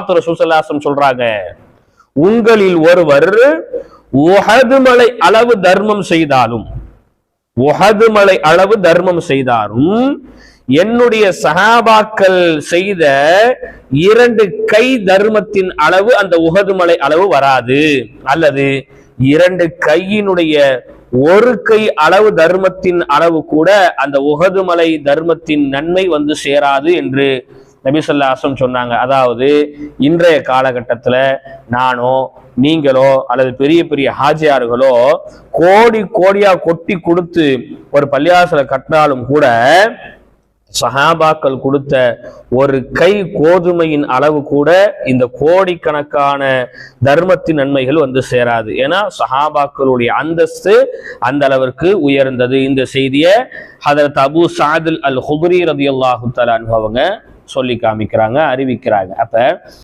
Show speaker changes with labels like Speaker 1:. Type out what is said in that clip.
Speaker 1: சுசல்லாசம் சொல்றாங்க உங்களில் ஒருவர் உஹது மலை அளவு தர்மம் செய்தாலும் உஹது மலை அளவு தர்மம் செய்தாலும் என்னுடைய சகாபாக்கள் செய்த இரண்டு கை தர்மத்தின் அளவு அந்த உஹது மலை அளவு வராது. அல்லது இரண்டு கையினுடைய ஒரு கை அளவு தர்மத்தின் அளவு கூட அந்த உஹது மலை தர்மத்தின் நன்மை வந்து சேராது என்று நபிசல்லாசம் சொன்னாங்க. அதாவது இன்றைய காலகட்டத்தில் நானோ நீங்களோ அல்லது பெரிய பெரிய ஹாஜியார்களோ கோடி கோடியா கொட்டி கொடுத்து ஒரு பள்ளியாசல கட்டினாலும் கூட சஹாபாக்கள் கொடுத்த ஒரு கை கோதுமையின் அளவு கூட இந்த கோடிக்கணக்கான தர்மத்தின் நன்மைகள் வந்து சேராது. ஏன்னா சஹாபாக்களுடைய அந்தஸ்து அந்த அளவிற்கு உயர்ந்தது. இந்த செய்தியை ஹதரத் அபு சாதில் அல் ஹுபரி ரதி அல்லாஹு அவங்க சொல்லி காமிக்கிறாங்க அறிவிக்கிறாங்க. அப்போ